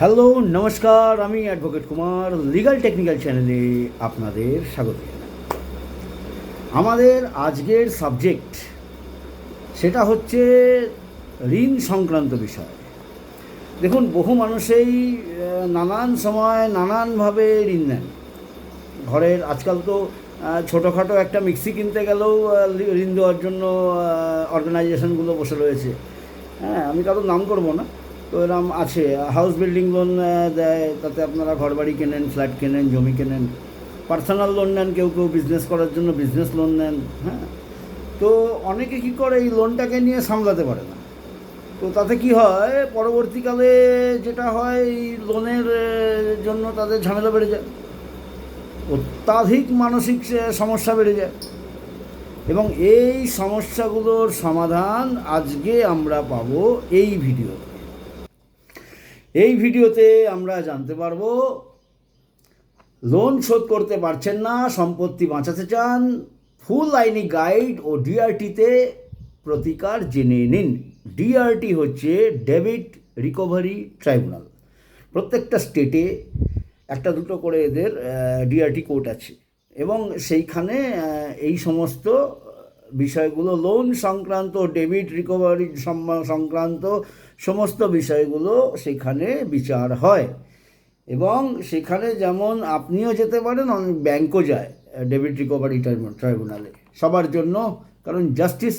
Hello, নমস্কার, আমি advocate Kumar legal technical চ্যানেলে আপনাদের স্বাগত আমাদের আজকের সাবজেক্ট সেটা হচ্ছে ঋণ সংক্রান্ত বিষয়। দেখুন, বহু মানুষেই নানান সময় নানানভাবে ঋণ নেন। ঘরের আজকাল তো ছোটোখাটো একটা মিক্সি কিনতে গেলেও ঋণ দেওয়ার জন্য অর্গানাইজেশনগুলো বসে রয়েছে। হ্যাঁ আমি কারোর নাম করব না। তো এরম আছে হাউস বিল্ডিং লোন দেয়, তাতে আপনারা ঘর বাড়ি কেনেন ফ্ল্যাট কেনেন, জমি কেনেন। পার্সোনাল লোন নেন, কেউ কেউ বিজনেস করার জন্য বিজনেস লোন নেন হ্যাঁ। তো অনেকে কী করে, এই লোনটাকে নিয়ে সামলাতে পারে না। তো তাতে কি হয়, পরবর্তীকালে যেটা হয়, এই লোনের জন্য তাদের ঝামেলা বেড়ে যায়। অত্যাধিক মানসিক সমস্যা বেড়ে যায়। এবং এই সমস্যাগুলোর সমাধান আজকে আমরা পাবো এই ভিডিওতে। এই ভিডিওতে আমরা জানতে পারব লোন শোধ করতে পারছেন না, সম্পত্তি বাঁচাতে চান ফুল আইনি গাইড ও ডিআরটিতে প্রতিকার জেনে নিন। ডিআরটি হচ্ছে ডেবিট রিকভারি ট্রাইব্যুনাল প্রত্যেকটা স্টেটে একটা দুটো করে এদের ডিআরটি কোর্ট আছে। এবং সেইখানে এই সমস্ত বিষয়গুলো লোন সংক্রান্ত ডেবিট রিকভারি সংক্রান্ত সমস্ত বিষয়গুলো সেখানে বিচার হয়। এবং সেখানে যেমন আপনিও যেতে পারেন অনেক ব্যাংকও যায় ডেবিট রিকভারি ট্রাইব্যুনালে সবার জন্য, কারণ জাস্টিস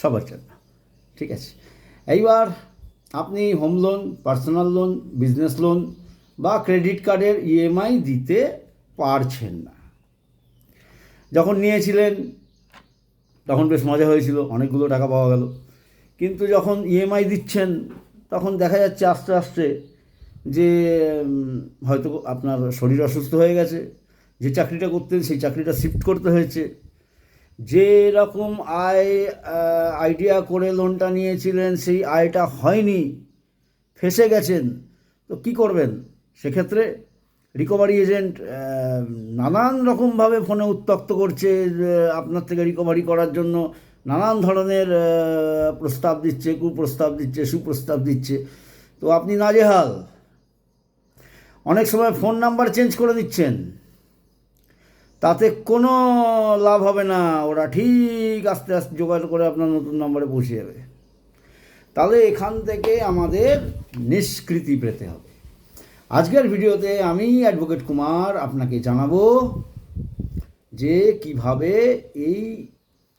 সবার জন্য। ঠিক আছে? এইবার আপনি home loan personal loan business loan বা ক্রেডিট কার্ডের ইএমআই দিতে পারছেন না। যখন নিয়েছিলেন তখন বেশ মজা হয়েছিল, অনেকগুলো টাকা পাওয়া গেল। কিন্তু যখন ইএমআই দিচ্ছেন, তখন দেখা যাচ্ছে আস্তে আস্তে যে হয়তো আপনার শরীর অসুস্থ হয়ে গেছে, যে চাকরিটা করতেন সেই চাকরিটা শিফট করতে হয়েছে। যে রকম আয় আইডিয়া করে লোনটা নিয়েছিলেন, সেই আয়টা হয়নি, ফেসে গেছেন, তো কি করবেন? সেক্ষেত্রে রিকভারি এজেন্ট নানান রকমভাবে ফোনে উত্তক্ত করছে আপনার থেকে রিকভারি করার জন্য নানান ধরনের প্রস্তাব দিচ্ছে, কুপ্রস্তাব দিচ্ছে, সুপ্রস্তাব দিচ্ছে। তো আপনি নাজেহাল। অনেক সময় ফোন নাম্বার চেঞ্জ করে দিচ্ছেন। তাতে কোনো লাভ হবে না, ওরা ঠিক আস্তে আস্তে জোগাড় করে আপনার নতুন নম্বরে পৌঁছে যাবে। তাহলে এখান থেকে আমাদের নিষ্কৃতি পেতে হবে। আজকের ভিডিওতে আমি অ্যাডভোকেট কুমার আপনাকে জানাব যে কীভাবে এই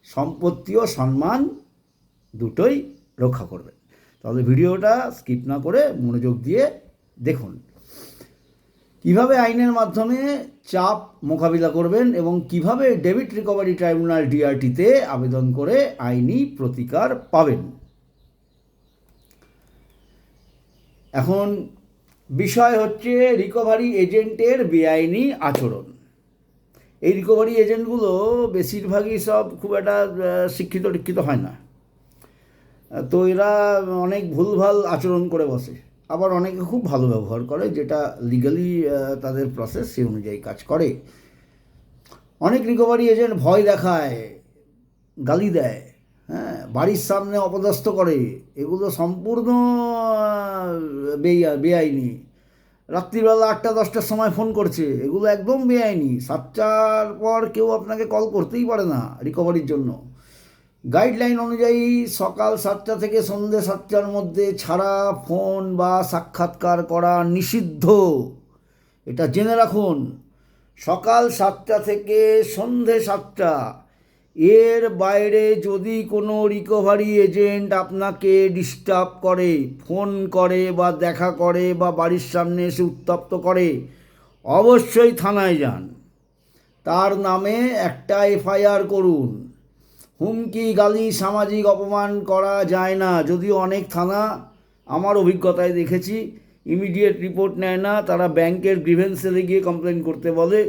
সম্পত্তি ও সম্মান দুটোই রক্ষা করবেন তাহলে ভিডিওটা স্কিপ না করে মনোযোগ দিয়ে দেখুন। কীভাবে আইনের মাধ্যমে চাপ মোকাবিলা করবেন এবং কীভাবে ডেবিট রিকভারি ট্রাইব্যুনাল ডিআরটিতে আবেদন করে আইনি প্রতিকার পাবেন। এখন বিষয় হচ্ছে রিকভারি এজেন্টের বেআইনি আচরণ। এই রিকভারি এজেন্টগুলো বেশিরভাগই সব খুব একটা শিক্ষিত টিক্ষিত হয় না। তো এরা অনেক ভুলভাল আচরণ করে বসে। আবার অনেকে খুব ভালো ব্যবহার করে, যেটা লিগালি তাদের প্রসেস সেই অনুযায়ী কাজ করে। অনেক রিকভারি এজেন্ট ভয় দেখায়, গালি দেয় হ্যাঁ বাড়ির সামনে অপদস্থ করে। এগুলো সম্পূর্ণ বেআ- বেআইনি। রাত্রিবেলা আটটা, দশটার সময় ফোন করছে। এগুলো একদম বেআইনি। সাতটার পর কেউ আপনাকে কল করতেই পারে না রিকভারির জন্য। গাইডলাইন অনুযায়ী সকাল সাতটা থেকে সন্ধ্যে সাতটার মধ্যে ছাড়া ফোন বা সাক্ষাৎকার করা নিষিদ্ধ। এটা জেনে রাখুন। সকাল সাতটা থেকে সন্ধে সাতটা এর বাইরে যদি কোনো রিকভারি এজেন্ট আপনাকে ডিস্টার্ব করে ফোন করে বা দেখা করে বা বাড়ির সামনে এসে উত্তপ্ত করে, অবশ্যই থানায় যান। তার নামে একটা এফআইআর করুন। হুমকি, গালি, সামাজিক অপমান করা যায় না। যদিও অনেক থানা আমার অভিজ্ঞতায় দেখেছি ইমিডিয়েট রিপোর্ট নেয় না, তারা ব্যাংকের গ্রিভেন্সেলে গিয়ে কমপ্লেন করতে বলে।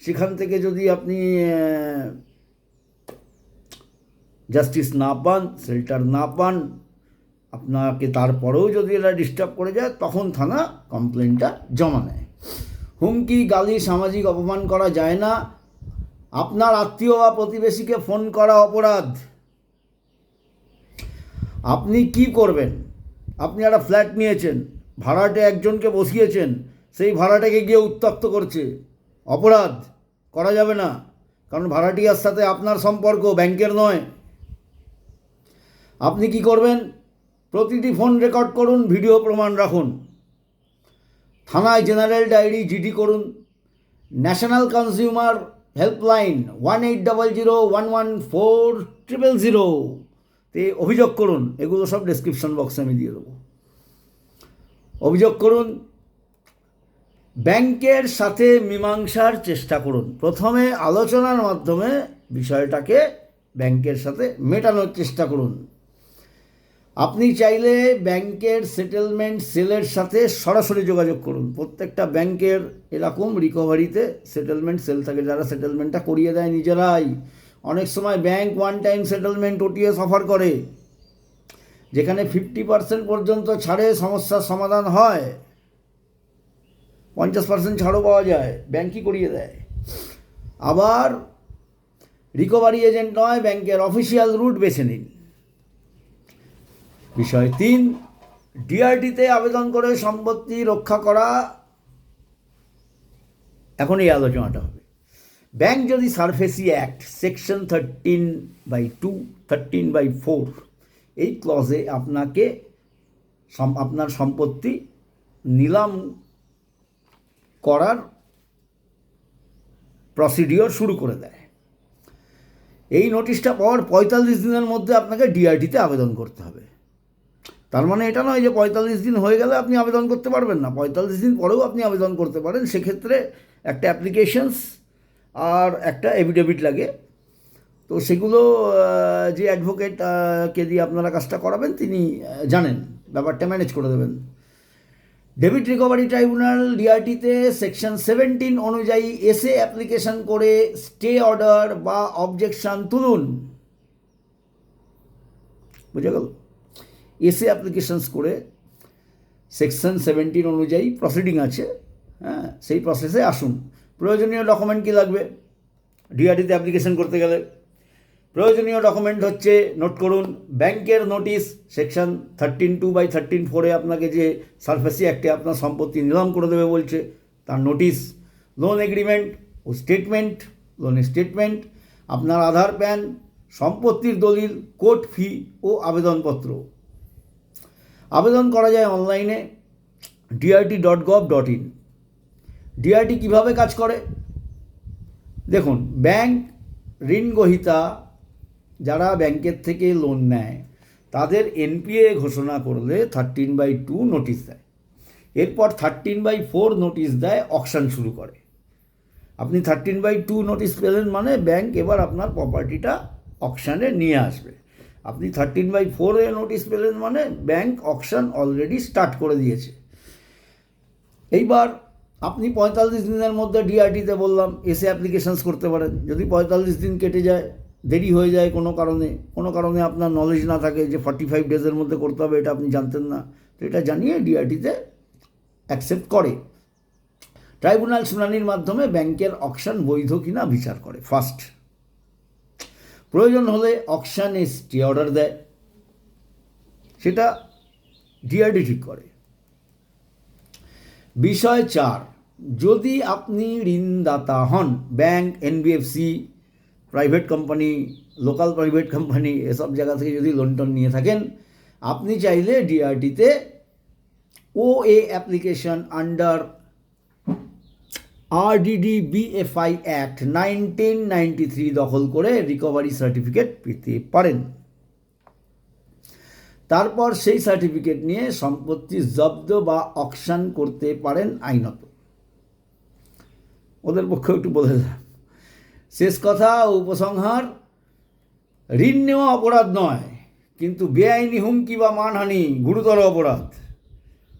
সেখান থেকে যদি আপনি জাস্টিস না পান, শেল্টার না পান, আপনাকে তারপরেও যদি এরা ডিস্টার্ব করে যায়, তখন থানা কমপ্লেনটা জমা নেয়। হুমকি, গালি, সামাজিক অপমান করা যায় না। আপনার আত্মীয় বা প্রতিবেশীকে ফোন করা অপরাধ। আপনি কি করবেন? আপনি একটা ফ্ল্যাট নিয়েছেন, ভাড়াটে একজনকে বসিয়েছেন, সেই ভাড়াটাকে গিয়ে উত্তপ্ত করছে। অপরাধ, করা যাবে না। কারণ ভাড়াটিয়ার সাথে আপনার সম্পর্ক, ব্যাংকের নয়। আপনি কি করবেন? প্রতিটি ফোন রেকর্ড করুন, ভিডিও প্রমাণ রাখুন। থানায় জেনারেল ডায়েরি, জিডি করুন। National consumer helpline one eight double zero one one four triple zero তে অভিযোগ করুন। এগুলো সব ডেসক্রিপশন বক্সে আমি দিয়ে দেবো। অভিযোগ করুন। ব্যাংকের সাথে মীমাংসার চেষ্টা করুন। প্রথমে আলোচনার মাধ্যমে বিষয়টাকে ব্যাংকের সাথে মেটানোর চেষ্টা করুন। আপনি চাইলে ব্যাংকের সেটেলমেন্ট সেলের সাথে সরাসরি যোগাযোগ করুন। প্রত্যেকটা ব্যাংকের এরকম রিকভারিতে সেটেলমেন্ট সেল থাকে। যারা সেটেলমেন্টটা করিয়ে দেয় নিজেরাই। অনেক সময় bank one time settlement OTS offer করে, যেখানে ফিফটি পার্সেন্ট পর্যন্ত ছাড়ে সমস্যার সমাধান হয়। পঞ্চাশ পার্সেন্ট ছাড়ও পাওয়া যায় ব্যাংকই করিয়ে দেয়। আবার রিকভারি এজেন্ট নয়, ব্যাংকের অফিসিয়াল রুট বেছে নিন। বিষয় তিন ডিআরটিতে আবেদন করে সম্পত্তি রক্ষা করা। এখন এই আলোচনাটা হবে। ব্যাংক যদি SARFAESI act, section thirteen by two thirteen by four এই ক্লজে আপনাকে আপনার সম্পত্তি নিলাম করার প্রসিডিওর শুরু করে দেয়। এই নোটিশটা পাওয়ার পঁয়তাল্লিশ দিনের মধ্যে আপনাকে ডিআরটিতে আবেদন করতে হবে। তার মানে এটা নয় যে পঁয়তাল্লিশ দিন হয়ে গেলে আপনি আবেদন করতে পারবেন না। পঁয়তাল্লিশ দিন পরেও আপনি আবেদন করতে পারেন। সেক্ষেত্রে একটা অ্যাপ্লিকেশনস আর একটা এভিডেভিট লাগে। তো সেগুলো যে অ্যাডভোকেট কে দিয়ে আপনারা কাজটা করাবেন, তিনি জানেন। ব্যাপারটা ম্যানেজ করে দেবেন। ডেবিট রিকভারি ট্রাইব্যুনাল ডিআরটিতে সেকশন সেভেন্টিন অনুযায়ী এসে অ্যাপ্লিকেশন করে স্টে অর্ডার বা অবজেকশন তুলুন। বুঝে গেল? এসে অ্যাপ্লিকেশনস করে সেকশন সেভেন্টিন অনুযায়ী প্রসিডিং আছে হ্যাঁ সেই প্রসেসে আসুন। প্রয়োজনীয় ডকুমেন্ট কী লাগবে? ডিআরটিতে অ্যাপ্লিকেশন করতে গেলে। প্রয়োজনীয় ডকুমেন্ট হচ্ছে নোট করুন, ব্যাংকের notice section thirteen two by thirteen ফোরে আপনাকে যে সার্ফেসি অ্যাক্টে আপনার সম্পত্তি নিলাম করে দেবে বলছে, তার নোটিশ লোন এগ্রিমেন্ট ও স্টেটমেন্ট লোনের স্টেটমেন্ট আপনার আধার প্যান সম্পত্তির দলিল কোর্ট ফি ও আবেদনপত্র। আবেদন করা যায় অনলাইনে DRT dot gov dot in DRT কীভাবে কাজ করে? দেখুন ব্যাংক ঋণ গ্রহীতা যারা ব্যাংকের থেকে লোন নেয়, তাদের এনপিএ ঘোষণা করলে থার্টিন বাই টু নোটিশ দেয়। এরপর থার্টিন বাই ফোর নোটিশ দেয় অকশন শুরু করে। আপনি থার্টিন বাই টু নোটিশ পেলেন মানে ব্যাংক এবার আপনার প্রপার্টিটা অকশানে নিয়ে আসবে। আপনি থার্টিন বাই ফোর এ নোটিশ পেলেন মানে ব্যাংক অকশন অলরেডি স্টার্ট করে দিয়েছে। এইবার আপনি পঁয়তাল্লিশ দিনের মধ্যে ডিআরটিতে বললাম, এসে অ্যাপ্লিকেশানস করতে পারেন। যদি পঁয়তাল্লিশ দিন কেটে যায়, দেরি হয়ে যায় কোনো কারণে কোনো কারণে আপনার নলেজ না থাকে যে ফর্টি ফাইভ ডেজের মধ্যে করতে হবে, এটা আপনি জানতেন না। তো এটা জানিয়ে ডিআরটিতে অ্যাকসেপ্ট করে। ট্রাইব্যুনাল শুনানির মাধ্যমে ব্যাংকের অকশন বৈধ কিনা বিচার করে ফার্স্ট প্রয়োজন হলে অকশানে স্টে অর্ডার দেয়। সেটা ডিআরডি ঠিক করে। বিষয় চার, যদি আপনি ঋণদাতা হন bank NBFC private company local private company এসব জায়গা থেকে যদি লোন টোন নিয়ে থাকেন, আপনি চাইলে ডিআরটিতে O A application under RDD BFI act nineteen ninety three দখল করে রিকভারি সার্টিফিকেট পেতে পারেন। তারপর সেই সার্টিফিকেট নিয়ে সম্পত্তি জব্দ বা অকশন করতে পারেন আইনত। ওদের পক্ষে একটু বলে দিলাম শেষ কথা, উপসংহার, ঋণ নেওয়া অপরাধ নয়, কিন্তু বেআইনি হুমকি বা মানহানি গুরুতর অপরাধ।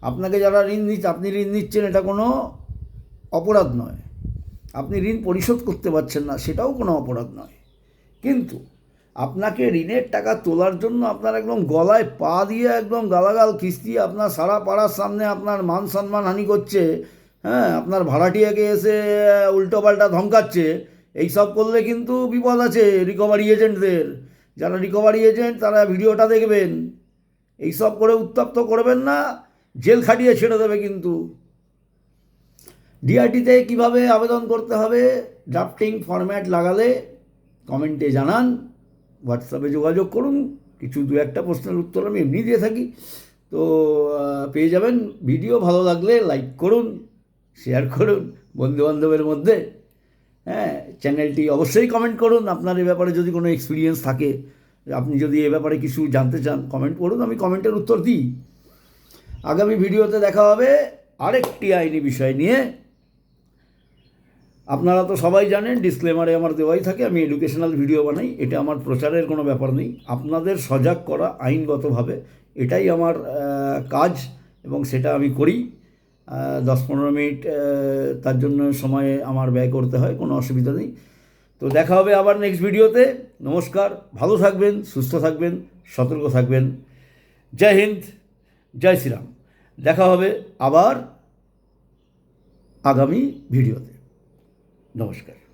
আপনাকে যারা ঋণ নিচ্ছে, আপনি ঋণ নিচ্ছেন, এটা কোনো অপরাধ নয়। আপনি ঋণ পরিশোধ করতে পারছেন না, সেটাও কোনো অপরাধ নয়। কিন্তু আপনাকে ঋণের টাকা তোলার জন্য আপনার একদম গলায় পা দিয়ে একদম গালাগাল কিস্তি আপনার সারা পাড়ার সামনে আপনার মান সম্মান হানি করছে হ্যাঁ আপনার ভাড়াটিয়াকে এসে উল্টো পাল্টা ধমকাচ্ছে, এইসব করলে কিন্তু বিপদ আছে রিকভারি এজেন্টদের যারা রিকভারি এজেন্ট তারা ভিডিওটা দেখবেন। এইসব করে উত্তপ্ত করবেন না, জেল খাটিয়ে ছেড়ে দেবে কিন্তু। ডিআরটিতে কীভাবে আবেদন করতে হবে ড্রাফটিং ফরম্যাট লাগালে কমেন্টে জানান হোয়াটসঅ্যাপে যোগাযোগ করুন, কিছু দু একটা প্রশ্নের উত্তর আমি এমনি দিয়ে থাকি। তো পেয়ে যাবেন। ভিডিও ভালো লাগলে লাইক করুন শেয়ার করুন বন্ধুবান্ধবের মধ্যে। হ্যাঁ চ্যানেলটি অবশ্যই কমেন্ট করুন। আপনার এ ব্যাপারে যদি কোনো এক্সপিরিয়েন্স থাকে, আপনি যদি এ ব্যাপারে কিছু জানতে চান কমেন্ট করুন, আমি কমেন্টের উত্তর দিই। আগামী ভিডিওতে দেখা হবে আরেকটি আইনি বিষয় নিয়ে। আপনারা তো সবাই জানেন ডিসক্লেমারে আমার দেওয়াই থাকে, আমি এডুকেশনাল ভিডিও বানাই, এটা আমার প্রচারের কোনো ব্যাপার নেই। আপনাদের সজাগ করা আইনগতভাবে, এটাই আমার কাজ এবং সেটা আমি করি। দশ পনেরো মিনিট তার জন্য সময়ে আমার ব্যয় করতে হয়, কোনো অসুবিধা নেই। তো দেখা হবে আবার নেক্সট ভিডিওতে নমস্কার, ভালো থাকবেন, সুস্থ থাকবেন, সতর্ক থাকবেন। জয় হিন্দ, জয় শ্রীরাম। দেখা হবে আবার আগামী ভিডিওতে নমস্কার।